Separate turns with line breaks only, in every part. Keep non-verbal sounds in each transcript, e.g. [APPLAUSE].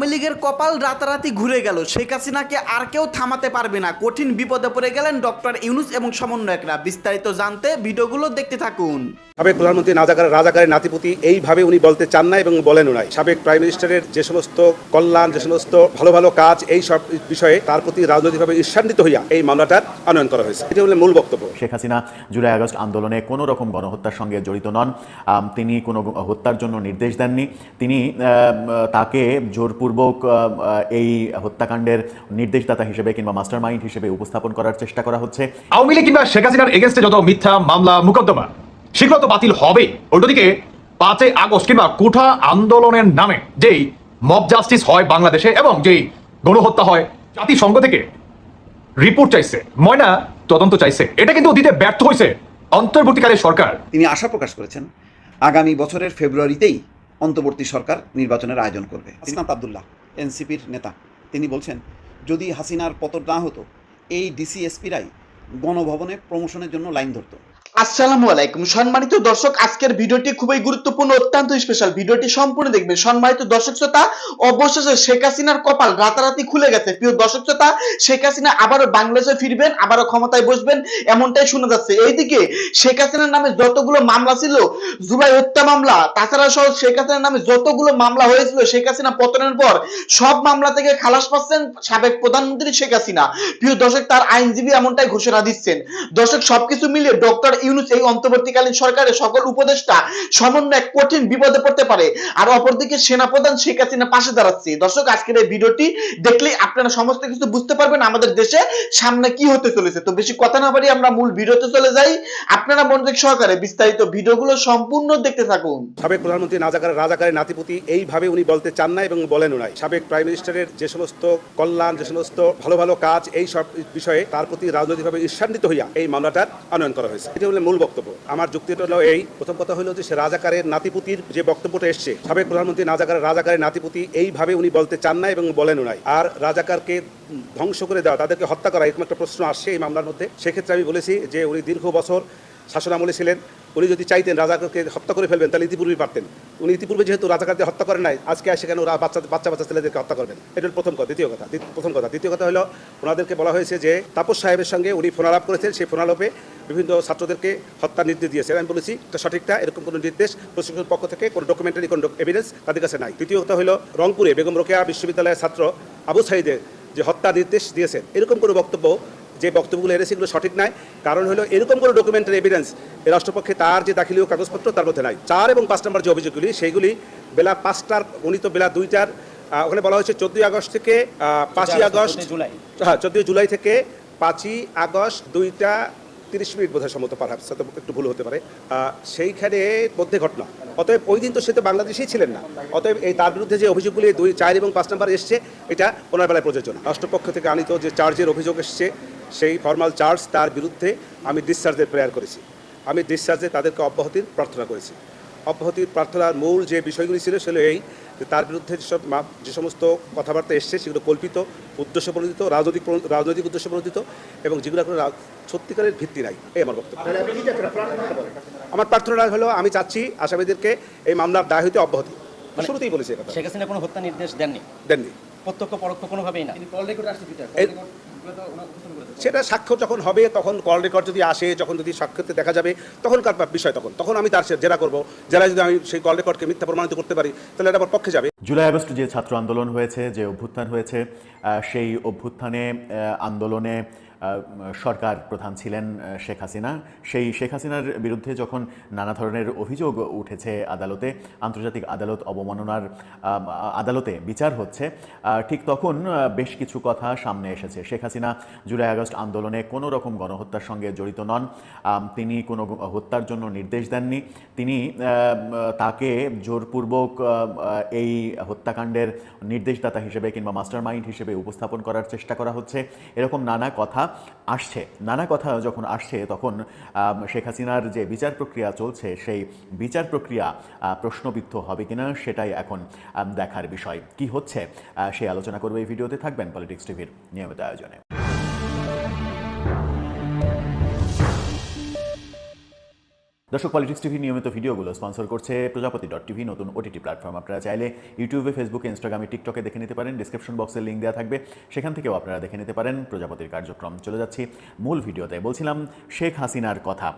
আওয়ামী লীগের কপাল রাতারাতি ঘুরে গেল। শেখ হাসিনাকে আর কেউ থামাতে পারবে না। কঠিন বিপদে পড়ে গেলেন ডক্টর ইউনুস এবং সমন্বয়করা। বিস্তারিত জানতে ভিডিওগুলো দেখতে থাকুন।
সাবেক প্রধানমন্ত্রী রাজাকার রাজাকারের নাতিপুতি এইভাবে উনি বলতে চান না এবং বলেনও নাই। সাবেক প্রাইম মিনিস্টারের যে সমস্ত কল্যাণ যে সমস্ত ভালো ভালো কাজ এই সব বিষয়ে তার প্রতি রাজনৈতিকভাবে ঈর্ষান্বিত হইয়া এই মামলাটার আনয়ন করা হয়েছে। এটি হলো মূল বক্তব্য।
শেখ হাসিনা জুলাই আগস্ট আন্দোলনে কোনো রকম গণহত্যার সঙ্গে জড়িত নন। তিনি কোনো হত্যার জন্য নির্দেশ দেননি। তিনি তাকে তাকে জোরপূর্বক এই হত্যাকাণ্ডের নির্দেশদাতা হিসেবে কিংবা মাস্টার মাইন্ড হিসেবে উপস্থাপন করার চেষ্টা করা হচ্ছে।
আওয়ামী লীগ কিংবা শেখ হাসিনার এগেনস্টে যত মিথ্যা মামলা মোকদ্দমা সেগুলো তো বাতিল হবে। উল্টোদিকে পাঁচই আগস্ট কিংবা কুঠা আন্দোলনের নামে যেই মব জাস্টিস হয় বাংলাদেশে এবং যেই গণহত্যা হয় জাতিসংঘ থেকে রিপোর্ট চাইছে ময়না তদন্ত চাইছে এটা কিন্তু দিতে ব্যর্থ হয়েছে অন্তর্বর্তীকালে সরকার
তিনি আশা প্রকাশ করেছেন আগামী বছরের ফেব্রুয়ারিতেই অন্তর্বর্তী সরকার নির্বাচনের আয়োজন করবে। আসনাত আবদুল্লাহ, এনসিপির নেতা। তিনি বলছেন, যদি হাসিনার পতন না হতো, এই ডিসিএসপিরাই গণভবনে প্রমোশনের জন্য লাইন ধরতো।
আসসালামু আলাইকুম। সম্মানিত দর্শক, আজকের ভিডিওটি খুবই গুরুত্বপূর্ণ, অত্যন্ত স্পেশাল ভিডিওটি সম্পূর্ণ দেখবেন। সম্মানিত দর্শক শ্রোতা, অবশেষে শেখ হাসিনার কপাল রাতারাতি খুলে গেছে। প্রিয় দর্শক শ্রোতা, শেখ হাসিনা আবারও বাংলাদেশে ফিরবেন, আবারও ক্ষমতায় বসবেন, এমনটাই শোনা যাচ্ছে। এইদিকে শেখ হাসিনার নামে যতগুলো মামলা ছিল, জুলাই হত্যা মামলা, তাছাড়া সহ শেখ হাসিনার নামে যতগুলো মামলা হয়েছিল, শেখ হাসিনা পতনের পর সব মামলা থেকে খালাস পাচ্ছেন সাবেক প্রধানমন্ত্রী শেখ হাসিনা। প্রিয় দর্শক, তার আইনজীবী এমনটাই ঘোষণা দিচ্ছেন। দর্শক, সবকিছু মিলিয়ে ডক্টর ইউনুস এই অন্তর্বর্তীকালীন সরকারের সকল উপদেষ্টা সমন্বয় কঠিন বিপদে পড়তে পারে। আর অপরদিকে সেনাপ্রধান শেখ হাসিনা পাশে দাঁড়াচ্ছে। দর্শক, আজকের এই ভিডিওটি দেখলেই আপনারা সমস্ত কিছু বুঝতে পারবেন আমাদের দেশে সামনে কি হতে চলেছে। তো বেশি কথা না বাড়িয়ে আমরা মূল ভিডিওতে চলে যাই। আপনারা মনোযোগ সহকারে বিস্তারিত ভিডিওগুলো সম্পূর্ণ দেখতে থাকুন।
সাবেক প্রধানমন্ত্রী রাজাকার রাজাকারের নাতিপুতি এইভাবে উনি বলতে চান না এবং বলেনও নাই। সাবেক প্রাইম মিনিস্টারের যে সমস্ত কল্যাণ, যে সমস্ত ভালো ভালো কাজ এই সব বিষয়ে তার প্রতি রাজনৈতিকভাবে ঈর্ষান্বিত হইয়া এই মামলাটার আনয়ন করা হয়েছে। হলো মূল বক্তব্য। আমার যুক্তিটা হলো এই, প্রথম কথা হলো যে সে রাজাকারের নাতিপুতির যে বক্তব্যটা এসছে, সাবেক প্রধানমন্ত্রী রাজাকার রাজাকারের নাতিপুতি এইভাবে উনি বলতে চান না এবং বলেনও নাই। আর রাজাকারকে ধ্বংস করে দেওয়া, তাদেরকে হত্যা করা, এরকম একটা প্রশ্ন আসছে এই মামলার মধ্যে। সেক্ষেত্রে আমি বলেছি যে উনি দীর্ঘ বছর শাসনামলে ছিলেন উনি যদি চাইতেন রাজাকে হত্যা করে ফেলবেন, তাহলে ইতিপূর্বেই পারতেন। উনি ইতিপূর্বে যেহেতু রাজাকারকে হত্যা করেন নাই, আজকে আসে কেন ওরা বাচ্চা বাচ্চা বাচ্চা ছেলেদেরকে হত্যা করবেন? এটা প্রথম কথা, দ্বিতীয় কথা প্রথম কথা। দ্বিতীয় কথা হলো, ওনাদেরকে বলা হয়েছে যে তাপস সাহেবের সঙ্গে উনি ফোনালাপ করেছেন, সেই ফোনালাপে বিভিন্ন ছাত্রদেরকে হত্যার নির্দেশ দিয়েছেন। আমি বলেছি, এটা সঠিকটা, এরকম কোনো নির্দেশ প্রশাসনের পক্ষ থেকে, কোনো ডকুমেন্টারি কোনো এভিডেন্স তাদের কাছে নাই। তৃতীয় কথা হলো, রংপুরে বেগম রোকেয়া বিশ্ববিদ্যালয়ের ছাত্র আবু সাইদের যে হত্যা নির্দেশ দিয়েছেন, এরকম কোনো বক্তব্য যে বক্তব্যগুলো এনেছে এগুলো সঠিক নয় কারণ হলো এরকম কোনো ডকুমেন্টের এভিডেন্স রাষ্ট্রপক্ষে তার যে দাখিলীয় কাগজপত্র তার মধ্যে নাই। চার এবং পাঁচ নম্বর যে অভিযোগগুলি সেইগুলি বেলা পাঁচটার উনি তো বেলা দুইটার ওখানে বলা হয়েছে চোদ্দই আগস্ট থেকে পাঁচই আগস্ট জুলাই। হ্যাঁ চোদ্দই জুলাই থেকে পাঁচই আগস্ট দুইটা তিরিশ মিনিট বোধহয় সম্মত পারহাপস হয়তো একটু ভুল হতে পারে। সেইখানে মধ্যে ঘটনা। অতএব ওই দিন তো সে তো বাংলাদেশেই ছিলেন না। অতএব এই তার বিরুদ্ধে যে অভিযোগগুলি দুই চার এবং পাঁচ নম্বর এসছে এটা ওনার বেলায় প্রযোজ্য রাষ্ট্রপক্ষ থেকে আনিত যে চার্জের অভিযোগ এসছে সেই ফর্মাল চার্জ তার বিরুদ্ধে আমি ডিসচার্জের প্রেয়ার করেছি। আমি ডিসচার্জে তাদেরকে অব্যাহতির প্রার্থনা করেছি। অব্যাহতির প্রার্থনার মূল যে বিষয়গুলি ছিল সেগুলো এই যে তার বিরুদ্ধে যেসব মা- যে সমস্ত কথাবার্তা এসছে সেগুলো কল্পিত উদ্দেশ্য প্রণোদিত রাজনৈতিক রাজনৈতিক উদ্দেশ্য প্রণোদিত এবং যেগুলো কোনো রা- সত্যিকারের ভিত্তি নাই এই আমার বক্তব্য। আমার প্রার্থনা হলো আমি চাচ্ছি আসামিদেরকে এই মামলার দায় হইতে অব্যাহতি। শুরুতেই বলেছি
শেখ হাসিনা কোনো হত্যা নির্দেশ দেননি?
দেননি।
প্রত্যক্ষ পরোক্ষ কোনোভাবেই না।
সেটা সাক্ষ্য যখন হবে তখন কল রেকর্ড যদি আসে যখন যদি সাক্ষ্যতে দেখা যাবে তখনকার বিষয় তখন। তখন আমি তার জেরা করব। জেরা যদি আমি সেই কল রেকর্ডকে মিথ্যা প্রমাণিত করতে পারি তাহলে এটা আমার পক্ষে যাবে।
জুলাই আগস্ট যে ছাত্র আন্দোলন হয়েছে যে অভ্যুত্থান হয়েছে সেই অভ্যুত্থানে আন্দোলনে সরকার প্রধান ছিলেন শেখ হাসিনা। সেই শেখ হাসিনার বিরুদ্ধে যখন নানা ধরনের অভিযোগ উঠেছে আদালতে, আন্তর্জাতিক আদালত অবমাননার আদালতে বিচার হচ্ছে ঠিক তখন বেশ কিছু কথা সামনে এসেছে। শেখ হাসিনা জুলাই আগস্ট আন্দোলনে কোনো রকম গণহত্যার সঙ্গে জড়িত নন। তিনি কোনো হত্যার জন্য নির্দেশ দেননি। তিনি তাকে জোরপূর্বক এই হত্যাকাণ্ডের নির্দেশদাতা হিসেবে কিংবা মাস্টার মাইন্ড হিসেবে উপস্থাপন করার চেষ্টা করা হচ্ছে। এরকম নানা কথা আসছে। নানা কথা যখন আসছে, তখন শেখ হাসিনার যে বিচার প্রক্রিয়া চলছে, সেই বিচার প্রক্রিয়া প্রশ্নবিদ্ধ হবে কিনা সেটাই এখন দেখার বিষয়। কি হচ্ছে সেই আলোচনা করবে এই ভিডিওতে। থাকবেন পলিটিক্স টিভির নিয়মিত আয়োজনে। দর্শক পলিটিক্স টিভি নিয়মিত ভিডিওগুলো স্পন্সর করছে প্রজাপতি ডট টিভি নতুন ওটিটি প্ল্যাটফর্ম আপনারা চাইলে ইউটিউবে ফেসবুকে ইনস্টাগ্রামে টিকটকে দেখে নিতে পারেন। ডিসক্রিপশন বক্সে লিঙ্ক দেওয়া থাকবে। সেখান থেকেও আপনারা দেখে নিতে পারেন প্রজাপতির কার্যক্রম। চলে যাচ্ছি মূল ভিডিওতে। বলছিলাম শেখ হাসিনার কথা।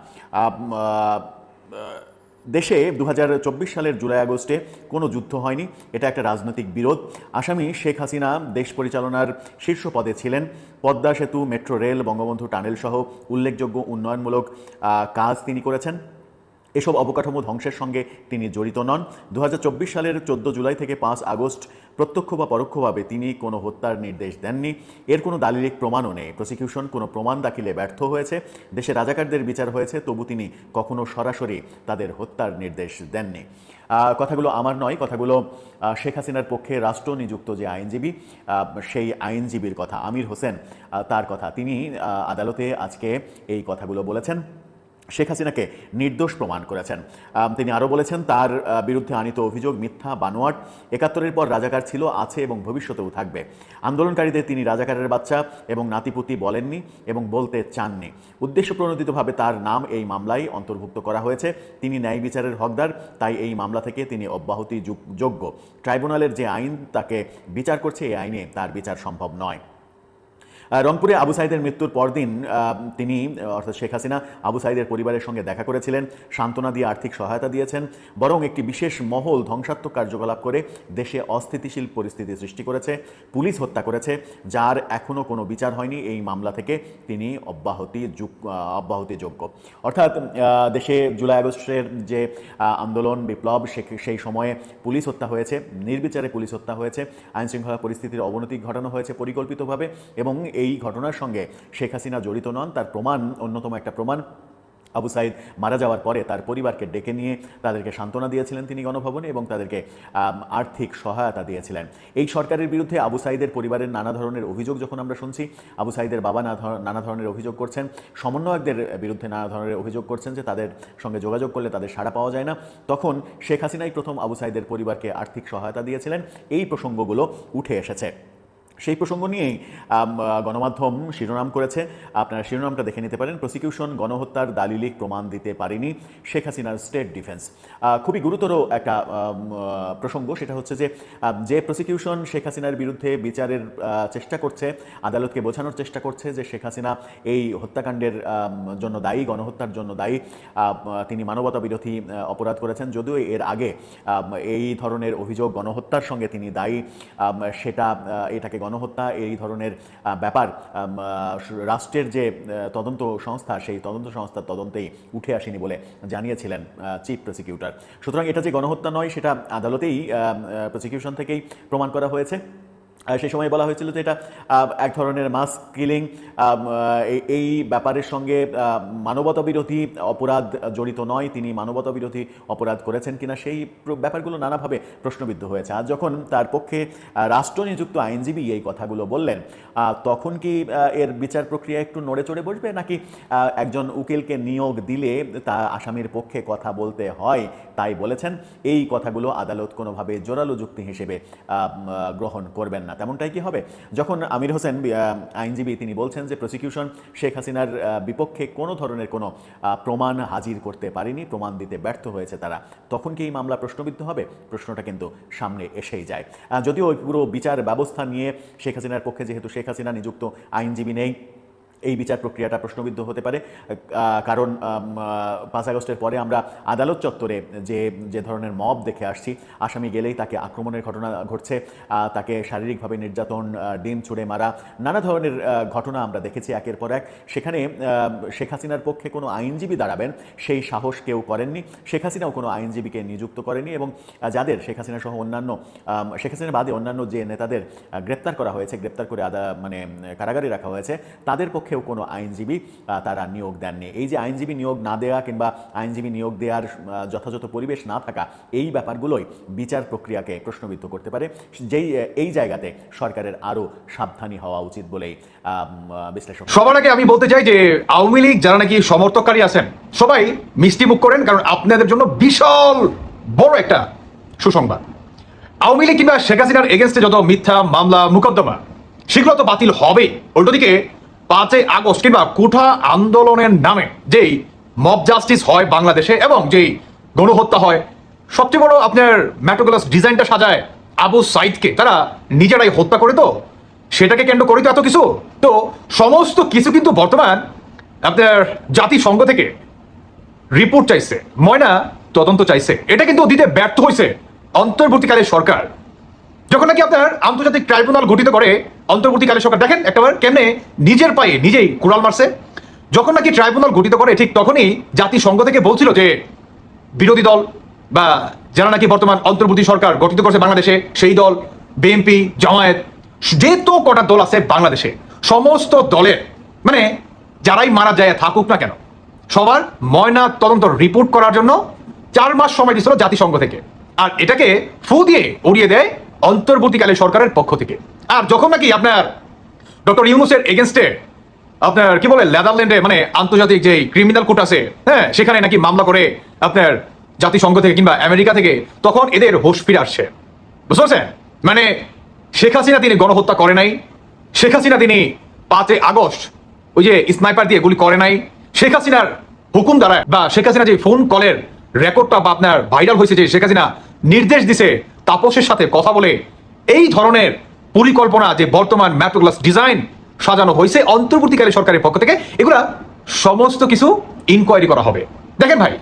দেশে দু হাজার চব্বিশ সালের জুলাই আগস্টে কোনো যুদ্ধ হয়নি। এটা একটা রাজনৈতিক বিরোধ। আসামি শেখ হাসিনা দেশ পরিচালনার শীর্ষ পদে ছিলেন। পদ্মা সেতু, মেট্রো রেল, বঙ্গবন্ধু টানেল সহ উল্লেখযোগ্য উন্নয়নমূলক কাজ তিনি করেছেন। এসব অবকাঠামো ধ্বংসের সঙ্গে তিনি জড়িত নন। দু হাজার চব্বিশ সালের চোদ্দ জুলাই থেকে পাঁচ আগস্ট প্রত্যক্ষ বা পরোক্ষভাবে তিনি কোনো হত্যার নির্দেশ দেননি। এর কোনো দালিলিক প্রমাণও নেই। প্রসিকিউশন, কোনো প্রমাণ দাখিলে ব্যর্থ হয়েছে। দেশে রাজাকারদের বিচার হয়েছে, তবু তিনি কখনো সরাসরি তাদের হত্যার নির্দেশ দেননি। কথাগুলো আমার নয়, কথাগুলো শেখ হাসিনার পক্ষে রাষ্ট্র নিযুক্ত যে আইনজীবী সেই আইনজীবীর কথা, আমির হোসেন তার কথা। তিনি আদালতে আজকে এই কথাগুলো বলেছেন। শেখ হাসিনাকে নির্দোষ প্রমাণ করেছেন। তিনি আরও বলেছেন, তার বিরুদ্ধে আনিত অভিযোগ মিথ্যা, বানোয়াট, একাত্তরের পর রাজাকার ছিল, আছে এবং ভবিষ্যতেও থাকবে। আন্দোলনকারীদের তিনি রাজাকারের বাচ্চা এবং নাতিপুতি বলেননি এবং বলতে চাননি। উদ্দেশ্য প্রণোদিতভাবে তার নাম এই মামলায় অন্তর্ভুক্ত করা হয়েছে। তিনি ন্যায় বিচারের হকদার, তাই এই মামলা থেকে তিনি অব্যাহতি যোগ- যোগ্য। ট্রাইব্যুনালের যে আইন, তাকে বিচার করছে এই আইনে তার বিচার সম্ভব নয়। রংপুরে আবু সাইদের মৃত্যুর পরদিন তিনি অর্থাৎ শেখ হাসিনা আবু সাইদের পরিবারের সঙ্গে দেখা করেছিলেন সান্ত্বনা দিয়ে আর্থিক সহায়তা দিয়েছেন বরং একটি বিশেষ মহল ধ্বংসাত্মক কার্যকলাপ করে দেশে অস্থিতিশীল পরিস্থিতি সৃষ্টি করেছে পুলিশ হত্যা করেছে যার এখনও কোনো বিচার হয়নি এই মামলা থেকে তিনি অব্যাহতি যোগ- আহ, অব্যাহতিযোগ্য অর্থাৎ দেশে জুলাই আগস্টের যে আন্দোলন বিপ্লব সেই সময়ে পুলিশ হত্যা হয়েছে নির্বিচারে পুলিশ হত্যা হয়েছে আইনশৃঙ্খলা পরিস্থিতির অবনতি ঘটানো হয়েছে পরিকল্পিতভাবে এবং এই ঘটনার সঙ্গে শেখ হাসিনা জড়িত নন। তার প্রমাণ, অন্যতম একটা প্রমাণ, আবু সাইদ মারা যাওয়ার পরে তার পরিবারকে ডেকে নিয়ে তাদেরকে সান্ত্বনা দিয়েছিলেন তিনি গণভবনে এবং তাদেরকে আর্থিক সহায়তা দিয়েছিলেন। এই সরকারের বিরুদ্ধে আবু সাইদের পরিবারের নানা ধরনের অভিযোগ যখন আমরা শুনছি, আবু সাইদের বাবা নানা ধরনের অভিযোগ করছেন। সমন্বয়কদের বিরুদ্ধে নানা ধরনের অভিযোগ করছেন যে তাদের সঙ্গে যোগাযোগ করলে তাদের সাড়া পাওয়া যায় না। তখন শেখ হাসিনাই প্রথম আবু সাইদের পরিবারকে আর্থিক সহায়তা দিয়েছিলেন। এই প্রসঙ্গগুলো উঠে এসেছে। সেই প্রসঙ্গ নিয়েই গণমাধ্যম শিরোনাম করেছে। আপনারা শিরোনামটা দেখে নিতে পারেন। প্রসিকিউশন, গণহত্যার দালিলিক প্রমাণ দিতে পারেনি শেখ হাসিনার স্টেট ডিফেন্স। খুবই গুরুতর একটা প্রসঙ্গ। সেটা হচ্ছে যে যে প্রসিকিউশন শেখ হাসিনার বিরুদ্ধে বিচারের চেষ্টা করছে, আদালতকে বোঝানোর চেষ্টা করছে যে শেখ হাসিনা এই হত্যাকাণ্ডের জন্য দায়ী, গণহত্যার জন্য দায়ী। তিনি মানবতা বিরোধী অপরাধ করেছেন। যদিও এর আগে এই ধরনের অভিযোগ গণহত্যার সঙ্গে তিনি দায়ী। সেটা এটাকে গণহত্যা, এই ধরনের ব্যাপার রাষ্ট্রের যে তদন্ত সংস্থা, সেই তদন্ত সংস্থার তদন্তেই উঠে আসেনি বলে জানিয়েছিলেন চিফ প্রসিকিউটর। সুতরাং এটা যে গণহত্যা নয়, সেটা আদালতেই প্রসিকিউশন থেকেই প্রমাণ করা হয়েছে। সেই সময় বলা হয়েছিল যে এটা এক ধরনের মাস কিলিং এই ব্যাপারের সঙ্গে মানবতা বিরোধী অপরাধ জড়িত নয়। তিনি মানবতা বিরোধী অপরাধ করেছেন কিনা সেই ব্যাপারগুলো নানাভাবে প্রশ্নবিদ্ধ হয়েছে। আর যখন তার পক্ষে আহ, রাষ্ট্র নিযুক্ত আইনজীবী এই কথাগুলো বললেন তখন কি এর বিচার প্রক্রিয়া একটু নড়ে চড়ে বসবে? নাকি একজন উকিলকে নিয়োগ দিলে তা আসামির পক্ষে কথা বলতে হয় তাই বলেছেন। এই কথাগুলো আদালত কোনোভাবে জোরালো যুক্তি হিসেবে গ্রহণ করবেন না। তেমনটাই কি হবে? যখন আমির হোসেন আইনজীবী তিনি বলছেন যে প্রসিকিউশন শেখ হাসিনার বিপক্ষে কোনো ধরনের কোনো প্রমাণ হাজির করতে পারেনি, প্রমাণ দিতে ব্যর্থ হয়েছে তারা, তখন কি এই মামলা প্রশ্নবিদ্ধ হবে? প্রশ্নটা কিন্তু সামনে এসেই যায়। যদিও ওই পুরো বিচার ব্যবস্থা নিয়ে শেখ হাসিনার পক্ষে যেহেতু শেখ হাসিনা নিযুক্ত আইনজীবী নেই এই বিচার প্রক্রিয়াটা প্রশ্নবিদ্ধ হতে পারে। কারণ পাঁচ আগস্টের পরে আমরা আদালত চত্বরে যে যে ধরনের মব দেখে আসছি, আসামি গেলেই তাকে আক্রমণের ঘটনা ঘটছে তাকে শারীরিকভাবে নির্যাতন ডিম ছুড়ে মারা, নানা ধরনের ঘটনা আমরা দেখেছি একের পর এক। সেখানে শেখ হাসিনার পক্ষে কোনো আইনজীবী দাঁড়াবেন, সেই সাহস কেউ করেননি। শেখ হাসিনাও কোনো আইনজীবীকে নিযুক্ত করেনি এবং যাদের শেখ হাসিনা সহ অন্যান্য শেখ হাসিনা বাদে অন্যান্য যে নেতাদের গ্রেপ্তার করা হয়েছে, গ্রেপ্তার করে আদা মানে কারাগারে রাখা হয়েছে, তাদের পক্ষেও কোনো আইনজীবী তারা নিয়োগ দেননি। এই যে আইনজীবী নিয়োগ না দেওয়া কিংবা আইনজীবী নিয়োগ দেওয়ার যথাযথ পরিবেশ না থাকা, এই ব্যাপারগুলোই বিচার প্রক্রিয়াকে প্রশ্নবিদ্ধ করতে পারে। যেই এই জায়গাতে সরকারের আরও সাবধানী হওয়া উচিত বলেই বিশ্লেষণ
সবার আগে আমি বলতে চাই যে আওয়ামী লীগ যারা নাকি সমর্থককারী আছেন, সবাই মিষ্টি মুখ করেন, কারণ আপনাদের জন্য বিশাল বড় একটা সুসংবাদ। আওয়ামী লীগ কিংবা শেখ হাসিনার এগেনস্টে যত মিথ্যা মামলা, মোকদ্দমা, সেগুলো তো বাতিল হবে উল্টো দিকে পাঁচই আগস্ট কিংবা কুঠা আন্দোলনের নামে যেই মব জাস্টিস হয় বাংলাদেশে এবং যেই গণহত্যা হয়, সবচেয়ে বড় আপনার ম্যাটোগ্লাস ডিজাইনটা সাজায় আবু সাইদকে। তারা নিজেরাই হত্যা করে তো, সেটাকে কেন্দ্র করে তো এত কিছু? তো সমস্ত কিছু কিন্তু বর্তমান আপনার জাতিসংঘ থেকে রিপোর্ট চাইছে, ময়না তদন্ত চাইছে। এটা কিন্তু দিতে ব্যর্থ হয়েছে অন্তর্বর্তীকালে সরকার। যখন নাকি আপনার আন্তর্জাতিক ট্রাইব্যুনাল গঠিত করে, অন্তর্বর্তীকালে সরকার, দেখেন একেবারে কেমনে নিজের পায়ে নিজেই কুড়াল মারছে। যখন নাকি ট্রাইব্যুনাল গঠিত করে, ঠিক তখনই জাতিসংঘ থেকে বলছিল যে, বিরোধী দল বা যারা নাকি বর্তমান অন্তর্বর্তী সরকার গঠিত করছে বাংলাদেশে, সেই দল, বিএনপি, জামায়াত যে তো কটা দল আছে বাংলাদেশে, সমস্ত দলের মানে যারাই মারা যায় থাকুক না কেন, সবার ময়না তদন্ত রিপোর্ট করার জন্য চার মাস সময় দিয়েছিল জাতিসংঘ থেকে। আর এটাকে ফু দিয়ে উড়িয়ে দেয় অন্তর্বর্তীকালে সরকারের পক্ষ থেকে। আর যখন নাকি আপনার ডক্টর ইউনুসের এগেনস্টে আপনার কি বলে, নেদারল্যান্ডে মানে আন্তর্জাতিক যে ক্রিমিনাল কোর্ট আছে হ্যাঁ সেখানে নাকি মামলা করে আপনার জাতিসংঘ থেকে কিংবা আমেরিকা থেকে, তখন এদের হোশ ফিরে আসছে। বুঝতে পারছেন? মানে শেখ হাসিনা তিনি গণহত্যা করে নাই, শেখ হাসিনা তিনি পাঁচই আগস্ট ওই যে স্নাইপার দিয়ে গুলি করে নাই, শেখ হাসিনার হুকুম দ্বারা বা শেখ হাসিনা যে ফোন কলের রেকর্ডটা বা আপনার ভাইরাল হয়েছে যে শেখ হাসিনা নির্দেশ দিছে তাপসের সাথে কথা বলে এই ধরনের পরিকল্পনা যে বর্তমান ম্যাট্রোগ্লাস ডিজাইন সাজানো হয়েছে অন্তর্বর্তীকালে সরকারের পক্ষ থেকে, এগুলা সমস্ত কিছু ইনকোয়ারি করা হবে। দেখেন ভাই,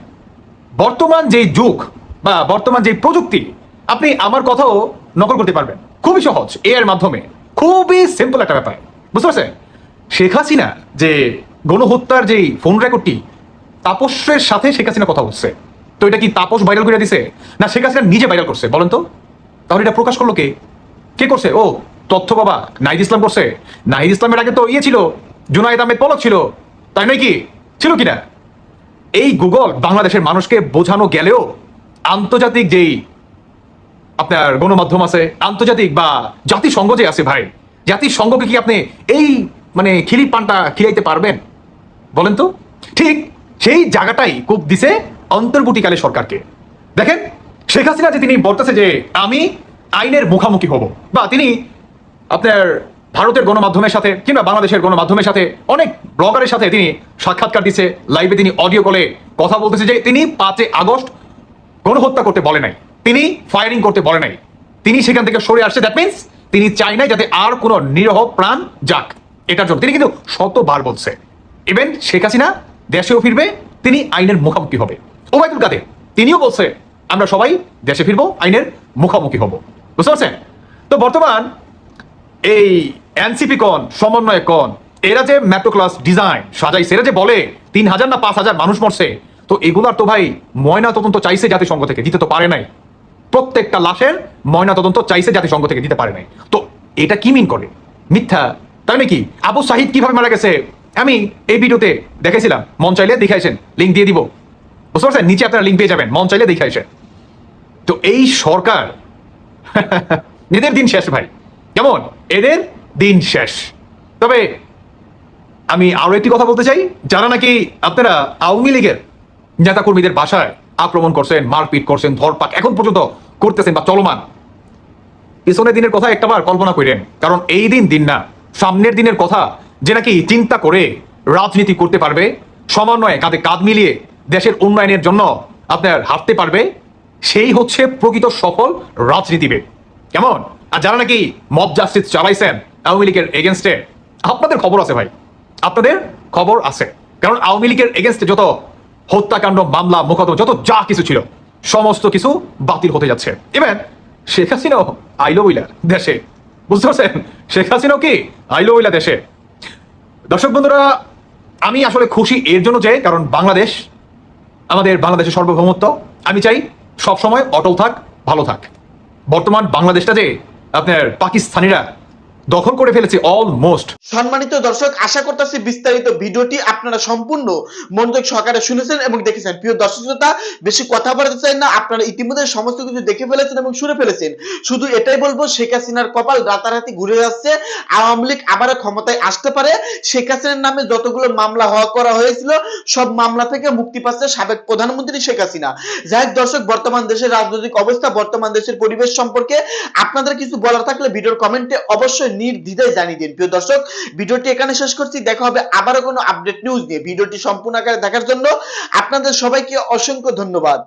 বর্তমান যে যুগ বা বর্তমান যে প্রযুক্তি, আপনি আমার কথাও নকল করতে পারবেন। খুবই সহজ এ এর মাধ্যমে। খুবই সিম্পল একটা ব্যাপার। বুঝতে পারছেন? শেখ হাসিনা যে গণহত্যার যেই ফোন রেকর্ডটি তাপসের সাথে শেখ হাসিনা কথা বলছে। তো এটা কি তাপস ভাইরাল করে দিছে? না, শেখ হাসিনা নিজে ভাইরাল করছে, বলেন তো। তাহলে এটা প্রকাশ করল কে? কে করছে? ও, তথ্য বাবা, নাহিদ ইসলাম করছে। নাহিদ ইসলামের আগে তো ইয়ে ছিল জুনাইদ আহমেদ পলক ছিল। তাই নয় কি? ছিল কিনা? এই গুগল বাংলাদেশের মানুষকে বোঝানো গেলেও আন্তর্জাতিক যেই আপনার গণমাধ্যম আছে, আন্তর্জাতিক বা জাতিসংঘ যে আছে ভাই, জাতিসংঘকে কি আপনি এই মানে খিলি পানটা খিলাইতে পারবেন? বলেন তো। ঠিক সেই জায়গাটাই কূপ দিছে অন্তর্বর্তীকালে সরকারকে। দেখেন, শেখ হাসিনা যে তিনি বলতেছে যে আমি আইনের মুখামুখি হব, বা তিনি আপনার ভারতের গণমাধ্যমের সাথে কিংবা বাংলাদেশের গণমাধ্যমের সাথে অনেক ব্লগারের সাথে তিনি সাক্ষাৎকার দিচ্ছে লাইভে তিনি অডিও কলে কথা বলতেছে যে তিনি পাঁচে আগস্ট গণহত্যা করতে বলে নাই, তিনি ফায়ারিং করতে বলে নাই। তিনি সেখান থেকে সরে আসছে দ্যাট মিনস তিনি চাই নাই যাতে আর কোনো নিরহ প্রাণ যাক। এটার জন্য তিনি কিন্তু শতবার বলছে। ইভেন শেখ হাসিনা দেশেও ফিরবে, তিনি আইনের মুখোমুখি হবে। ওবায়দুল কাদের, তিনিও বলছে, আমরা সবাই দেশে ফিরবো, আইনের মুখোমুখি হব। বুঝতে পারছেন? তো বর্তমান এই এনসিপি কন সমন্বয় কন, এরা যে মেট্রো ক্লাস ডিজাইন সাজাইছে, এরা যে বলে, তিন হাজার না পাঁচ হাজার মানুষ মরছে, তো এগুলার তো ভাই ময়না তদন্ত চাইছে জাতিসংঘ থেকে, দিতে তো পারে নাই। প্রত্যেকটা লাশের ময়না তদন্ত চাইছে জাতিসংঘ থেকে, দিতে পারে নাই। তো এটা কি মিন করে? মিথ্যা? তাই নাকি আবু সাহিদ কীভাবে মারা গেছে? আমি এই ভিডিওতে দেখাইছিলাম মন চাইলে দেখাইছেন লিঙ্ক দিয়ে দিব। বুঝতে নিচে আপনারা লিঙ্ক পেয়ে যাবেন, মন চাইলে দেখাইছেন তো এই সরকার, [LAUGHS] এদের দিন শেষ ভাই, কেমন? এদের দিন শেষ। তবে আমি আরও একটি কথা বলতে চাই, যারা নাকি আপনারা আওয়ামী লীগের নেতা কর্মীদের বাসায় আক্রমণ করছেন, মারপিট করছেন, ধরপাক এখন পর্যন্ত করতেছেন বা চলমান, পিছনের দিনের কথা একটাবার কল্পনা করেন, কারণ এই দিন দিন না, সামনের দিনের কথা যে নাকি চিন্তা করে রাজনীতি করতে পারবে, সমন্বয়ে কাঁধে কাঁধ মিলিয়ে দেশের উন্নয়নের জন্য আপনার হাঁটতে পারবে, সেই হচ্ছে প্রকৃত সফল রাজনীতিবিদ। কেমন? আর যারা নাকি মব জাস্টিস চালাইছেন আওয়ামী লীগের এগেনস্টে, আপনাদের খবর আছে ভাই। আপনাদের খবর আছে। কারণ আওয়ামী লীগের এগেনস্টে যত হত্যাকাণ্ড, মামলা, মোকদ্দমা, যত যা কিছু ছিল, সমস্ত কিছু বাতিল হতে যাচ্ছে। ইভেন শেখ হাসিনাও আইলো বইলা দেশে। বুঝতে পারছেন? শেখ হাসিনাও কি আইলো বইলা দেশে? দর্শক বন্ধুরা, আমি আসলে খুশি এর জন্য যে, কারণ বাংলাদেশ আমাদের বাংলাদেশের সার্বভৌমত্ব। আমি চাই সবসময় অটল থাক, ভালো থাক। বর্তমান বাংলাদেশটা যে আপনার পাকিস্তানিরা দখল করে ফেলেছে অলমোস্ট
সম্মানিত দর্শক, আশা করতেছি বিস্তারিত ভিডিওটি আপনারা সম্পূর্ণ মনোযোগ সহকারে শুনেছেন এবং দেখেছেন। প্রিয় দর্শক শ্রোতা, বেশি কথা বলতে চাই না, আপনারা ইতিমধ্যে সমস্ত কিছু দেখে ফেলেছেন এবং শুনে ফেলেছেন। শুধু এটাই বলব, শেখ হাসিনার কপাল রাতারাতি ঘুরে যাচ্ছে, আওয়ামী লীগ আবার ক্ষমতায় আসতে পারে। শেখ হাসিনার নামে যতগুলো মামলা হওয়া করা হয়েছিল, সব মামলা থেকে মুক্তি পাচ্ছে সাবেক প্রধানমন্ত্রী শেখ হাসিনা। যাই হোক দর্শক, বর্তমান দেশের রাজনৈতিক অবস্থা, বর্তমান দেশের পরিবেশ সম্পর্কে আপনাদের কিছু বলার থাকলে ভিডিওর কমেন্টে অবশ্যই নির্দ্বিধায় জানিয়ে দিন। প্রিয় দর্শক, ভিডিওটি এখানে শেষ করছি। দেখা হবে আবারও কোনো আপডেট নিউজ নিয়ে। ভিডিওটি সম্পূর্ণ আকারে দেখার জন্য আপনাদের সবাইকে অসংখ্য ধন্যবাদ।